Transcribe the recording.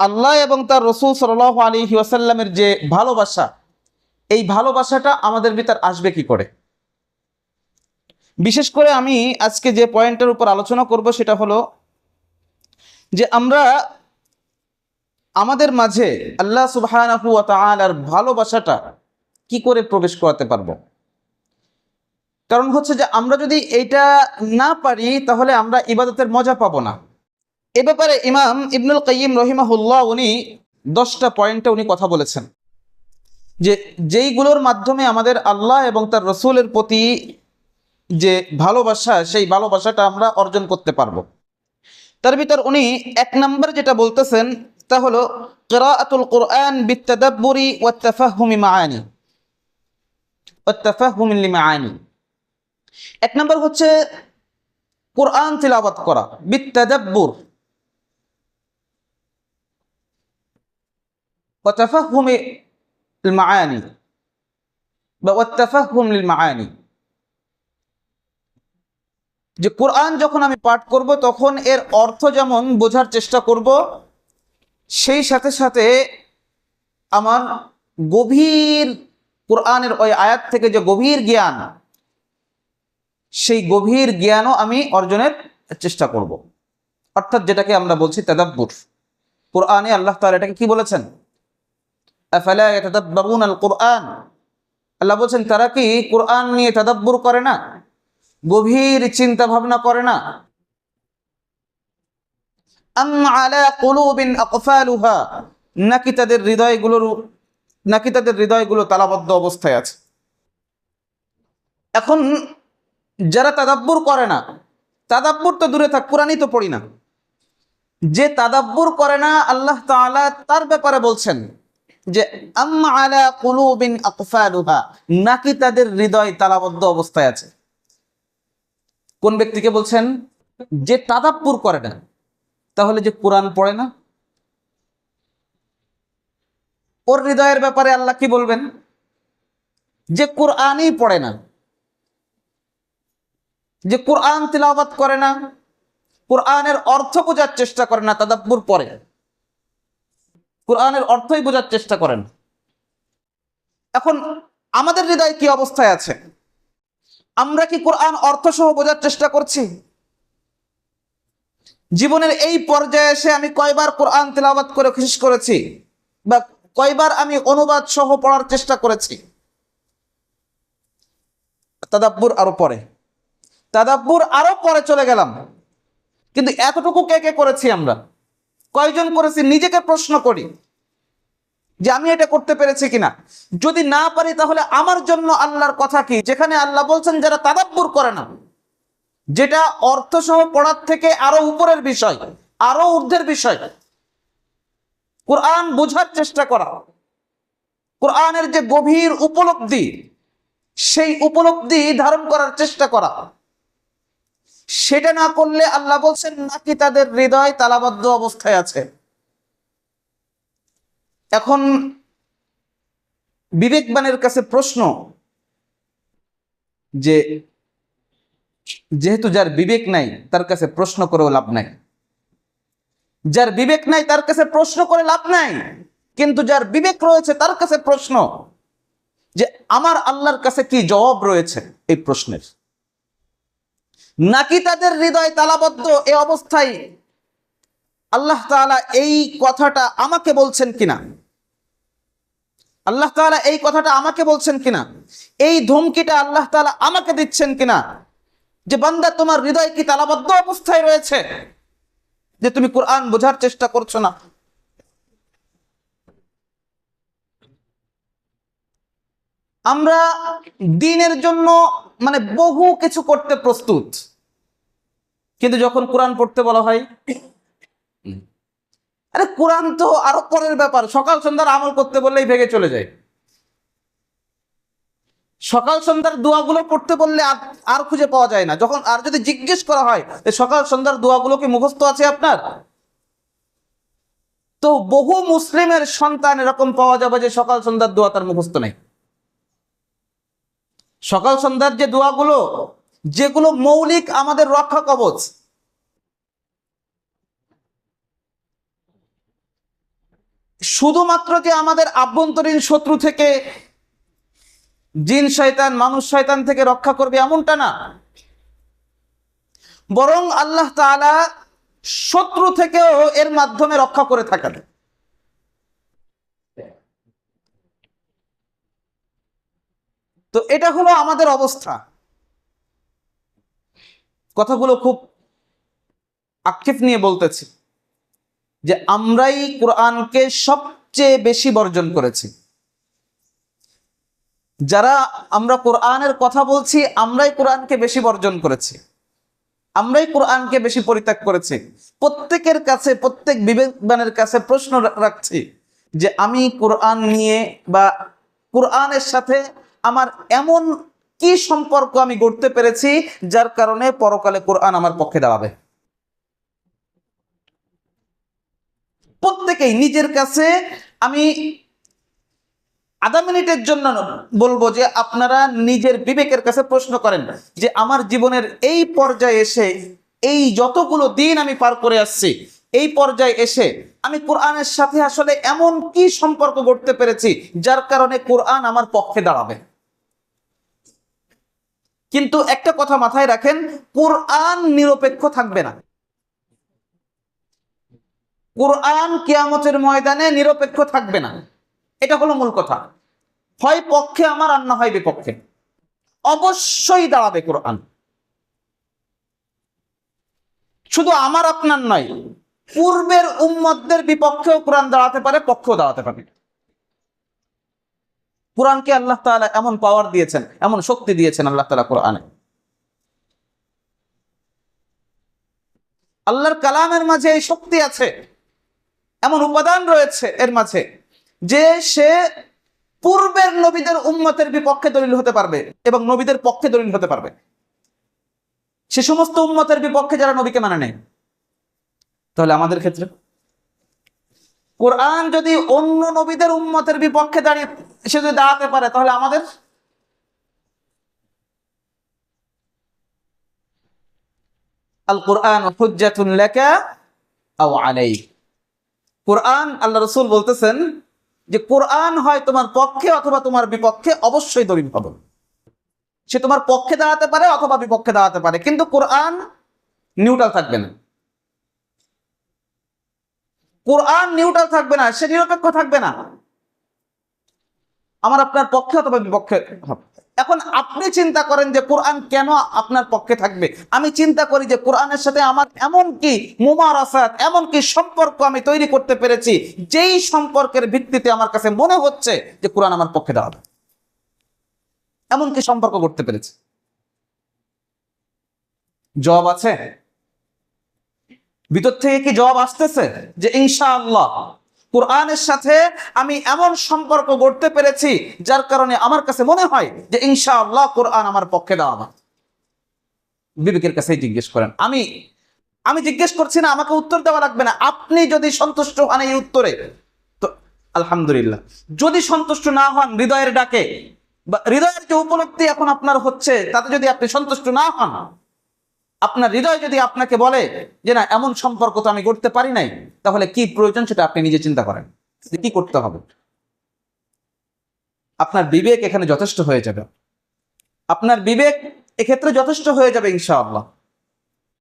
আল্লাহ এবং তার রসুল সাল আলী ওয়াসাল্লামের যে ভালোবাসা, এই ভালোবাসাটা আমাদের ভিতর আসবে কি করে? বিশেষ করে আমি আজকে যে পয়েন্টের উপর আলোচনা করব সেটা হলো যে আমরা আমাদের মাঝে আল্লাহ ওয়া তাআলার ভালোবাসাটা কি করে প্রবেশ করাতে পারব? কারণ হচ্ছে যে আমরা যদি এইটা না পারি তাহলে আমরা ইবাদতের মজা পাবো না। এ ব্যাপারে ইমাম ইবনুল কাইয়িম রহিমাহুল্লাহ উনি দশটা পয়েন্টে উনি কথা বলেছেন। যে যেইগুলোর মাধ্যমে আমাদের আল্লাহ এবং তার রসুলের প্রতি যে ভালোবাসা, সেই ভালোবাসাটা আমরা অর্জন করতে পারব। তার ভিতর উনি এক নম্বর যেটা বলতেছেন, তা হলো, কেরাআতুল কোরআন বিত্তাদাব্বুরি ওয়াত্তাফাহুমি মাআনি। এক নম্বর হচ্ছে, কোরআন তিলাওয়াত করা। বিত্তাদাব্বুর। وتفهم المعاني والتفهم للمعاني যে কোরআন যখন আমি পাঠ করব তখন এর অর্থ যেমন বোঝার চেষ্টা করব সেই সাথে সাথে আমার গভীর কোরআনের ওই আয়াত থেকে যে গভীর জ্ঞান সেই গভীর জ্ঞানও আমি অর্জনের চেষ্টা করব অর্থাৎ যেটাকে আমরা বলছি তাদাব্বুর কোরআনে আল্লাহ তাআলা এটাকে কি বলেছেন আফালা আল কোরআন আল্লাহ বলছেন, তারা কি কোরআন নিয়ে তাদাব্বুর করে না? গভীর চিন্তা ভাবনা করে না? নাকি তাদের হৃদয়গুলোর, নাকি তাদের হৃদয়গুলো তালাবদ্ধ অবস্থায় আছে? এখন যারা তাদাব্বুর করে না, তাদাব্বুর তো দূরে থাক, কোরআনই তো পড়ি না। যে তাদাব্বুর করে না, আল্লাহ তাআলা তার ব্যাপারে বলছেন যে নাকি তাদের হৃদয় তালাবদ্ধ অবস্থায় আছে? কোন ব্যক্তিকে বলছেন, যে তাদাব্বুর করে না, তাহলে যে কোরআন পড়ে না? ওর হৃদয়ের ব্যাপারে আল্লাহ কি বলবেন? যে কোরআনই পড়ে না, যে কোরআন তিলাওয়াত করে না, কোরআনের অর্থ বোঝার চেষ্টা করে না, তাদাব্বুর পরে। কোরআনের অর্থই বোঝার চেষ্টা করেন। এখন আমাদের হৃদয় কি অবস্থায় আছে? আমরা কি কোরআন অর্থ সহ বোঝার চেষ্টা করছি? জীবনের এই পর্যায়ে এসে আমি কয়বার কোরআন তেলাবাদ করে শেষ করেছি বা কয়বার আমি অনুবাদ সহ পড়ার চেষ্টা করেছি? তাদাব্বুর আরও পরে। তাদাব্বুর আরও পরে চলে গেলাম। কিন্তু এতটুকু কে কে করেছি আমরা? কয়জন করেছি নিজেকে প্রশ্ন করি যে আমি এটা করতে পেরেছি কিনা। যদি না পারি তাহলে আমার জন্য আল্লাহর কথা কি? যেখানে আল্লাহ বলছেন যারা তাদাব্বুর করে না, যেটা অর্থ সহ পড়ার থেকে আরও উপরের বিষয়, আরও ঊর্ধ্বের বিষয়। কোরআন বোঝার চেষ্টা করা। কোরআনের যে গভীর উপলব্ধি, সেই উপলব্ধি ধারণ করার চেষ্টা করা। সেটা না করলে আল্লাহ বলছেন, নাকি তাদের হৃদয় তালাবদ্ধ অবস্থায় আছে? এখন বিবেকবানের কাছে প্রশ্ন যে, যেহেতু যার বিবেক নাই, তার কাছে প্রশ্ন করেও লাভ নাই। যার বিবেক নাই, তার কাছে প্রশ্ন করে লাভ নাই। কিন্তু যার বিবেক রয়েছে, তার কাছে প্রশ্ন যে, আমার আল্লাহর কাছে কি জবাব রয়েছে? এই প্রশ্নের। নাকি তাদের হৃদয় তালাবদ্ধ এ অবস্থায়? আল্লাহ তাআলা এই কথাটা আমাকে বলছেন কিনা? আল্লাহ তাআলা এই কথাটা আমাকে বলছেন কিনা? এই ধমকিটা আল্লাহ তাআলা আমাকে দিচ্ছেন কিনা? যে বান্দা তোমার হৃদয় কি তালাবদ্ধ অবস্থায় রয়েছে? যে তুমি কোরআন বোঝার চেষ্টা করছ না? আমরা দিনের জন্য মানে বহু কিছু করতে প্রস্তুত। কিন্তু যখন কোরআন পড়তে বলা হয়, আরে কোরআন তো আরও পরের ব্যাপার। সকাল সন্ধ্যার আমল করতে বললেই ভেগে চলে যায়। সকাল সন্ধ্যার দোয়াগুলো পড়তে বললে আর- আর খুঁজে পাওয়া যায় না। যখন আর যদি জিজ্ঞেস করা হয় সকাল সন্ধ্যার দোয়াগুলো কি মুখস্থ আছে আপনার? তো বহু মুসলিমের সন্তান এরকম পাওয়া যাবে যে সকাল সন্ধ্যার দোয়া তার মুখস্থ নেই। সকাল সন্ধ্যার যে দোয়াগুলো, যেগুলো মৌলিক আমাদের রক্ষা কবচ। শুধুমাত্র যে আমাদের আভ্যন্তরীণ শত্রু থেকে জিন শয়তান, মানুষ শয়তান থেকে রক্ষা করবে এমনটা না। বরং আল্লাহ তাআলা শত্রু থেকেও এর মাধ্যমে রক্ষা করে থাকেন। তো এটা হলো আমাদের অবস্থা। কথাগুলো খুব আক্ষেপ নিয়ে বলতেছি যে আমরাই কোরআনকে সবচেয়ে বেশি বর্জন করেছি। যারা আমরা কোরআনের কথা বলছি, আমরাই কোরআনকে বেশি বর্জন করেছি। আমরাই কোরআনকে বেশি পরিত্যাগ করেছি। প্রত্যেকের কাছে, প্রত্যেক বিবেকবানের কাছে প্রশ্ন রাখছি যে আমি কোরআন নিয়ে বা কোরআনের সাথে আমার এমন কি সম্পর্ক আমি গড়তে পেরেছি যার কারণে পরকালে কোরআন আমার পক্ষে দাঁড়াবে? প্রত্যেকেই নিজের কাছে আমি আধা মিনিটের জন্য বলব যে আপনারা নিজের বিবেকের কাছে প্রশ্ন করেন যে আমার জীবনের এই পর্যায়ে এসে এই যতগুলো দিন আমি পার করে আসছি, এই পর্যায়ে এসে আমি কোরআনের সাথে আসলে এমন কি সম্পর্ক গড়তে পেরেছি যার কারণে কোরআন আমার পক্ষে দাঁড়াবে? কিন্তু একটা কথা মাথায় রাখেন, কোরআন নিরপেক্ষ থাকবে না। কোরআন কিয়ামতের ময়দানে নিরপেক্ষ থাকবে না। এটা হলো মূল কথা। হয় পক্ষে আমার আর না হয় বিপক্ষে। অবশ্যই দাঁড়াবে কোরআন। শুধু আমার আপনার নয়, পূর্বের উম্মতদের বিপক্ষেও কোরআন দাঁড়াতে পারে, পক্ষেও দাঁড়াতে পারে। কোরআনকে আল্লাহ তাআলা এমন পাওয়ার দিয়েছেন, এমন শক্তি দিয়েছেন আল্লাহ তাআলা কোরআনে। আল্লাহর কালামের মাঝে এই শক্তি আছে, এমন উপাদান রয়েছে এর মাঝে, যে সে পূর্বের নবীদের উম্মতের বিপক্ষে দলিল হতে পারবে এবং নবীদের পক্ষে দলিল হতে পারবে। সে সমস্ত উম্মতের বিপক্ষে যারা নবীকে মানে নেয়, তাহলে আমাদের ক্ষেত্রে কোরআন যদি অন্য নবীদের উম্মতের বিপক্ষে দাঁড়িয়ে সে যদি দাঁড়াতে পারে, তাহলে আমাদের? আল কোরআন হুজ্জাতুন লাকা আও আলাইক। কোরআন, আল্লাহ রসুল বলতেছেন যে কোরআন হয় তোমার পক্ষে অথবা তোমার বিপক্ষে অবশ্যই দলিল হবে সে তোমার পক্ষে দাঁড়াতে পারে অথবা বিপক্ষে দাঁড়াতে পারে, কিন্তু কোরআন নিউট্রাল থাকবে না। কোরআন নিউট্রাল থাকবে না, সে নিরপেক্ষ থাকবে না। আমার আপনার পক্ষে অথবা বিপক্ষে হবে। এখন আপনি চিন্তা করেন যে কোরআন কেন আপনার পক্ষে থাকবে? আমি চিন্তা করি যে কোরআনের সাথে আমার এমন কি মুমারাসাত, এমন কি সম্পর্ক আমি তৈরি করতে পেরেছি, যেই সম্পর্কের ভিত্তিতে আমার কাছে মনে হচ্ছে যে কোরআন আমার পক্ষে দাঁড়াবে। এমন কি সম্পর্ক করতে পেরেছি? জবাব আছে? ভিতর থেকে কি জবাব আসতেছে? যে ইনশাআল্লাহ, কোরআনের সাথে আমি এমন সম্পর্ক গড়তে পেরেছি যার কারণে আমার কাছে মনে হয় যে ইনশাআল্লাহ কোরআন আমার পক্ষে দেওয়া বিবেকের কাছেই জিজ্ঞেস করেন। আমি আমি জিজ্ঞেস করছি না, আমাকে উত্তর দেওয়া লাগবে না। আপনি যদি সন্তুষ্ট হন এই উত্তরে, তো আলহামদুলিল্লাহ। যদি সন্তুষ্ট না হন হৃদয়ের ডাকে, বা হৃদয়ের যে উপলব্ধি এখন আপনার হচ্ছে, তাতে যদি আপনি সন্তুষ্ট না হন আপনার হৃদয় যদি আপনাকে বলে যে না, এমন সম্পর্ক তো আমি করতে পারি নাই, তাহলে কি প্রয়োজন সেটা আপনি নিজে চিন্তা করেন। কি করতে হবে? আপনার বিবেক এখানে যথেষ্ট হয়ে যাবে। আপনার বিবেক এক্ষেত্রে যথেষ্ট হয়ে যাবে, ইনশাআল্লাহ।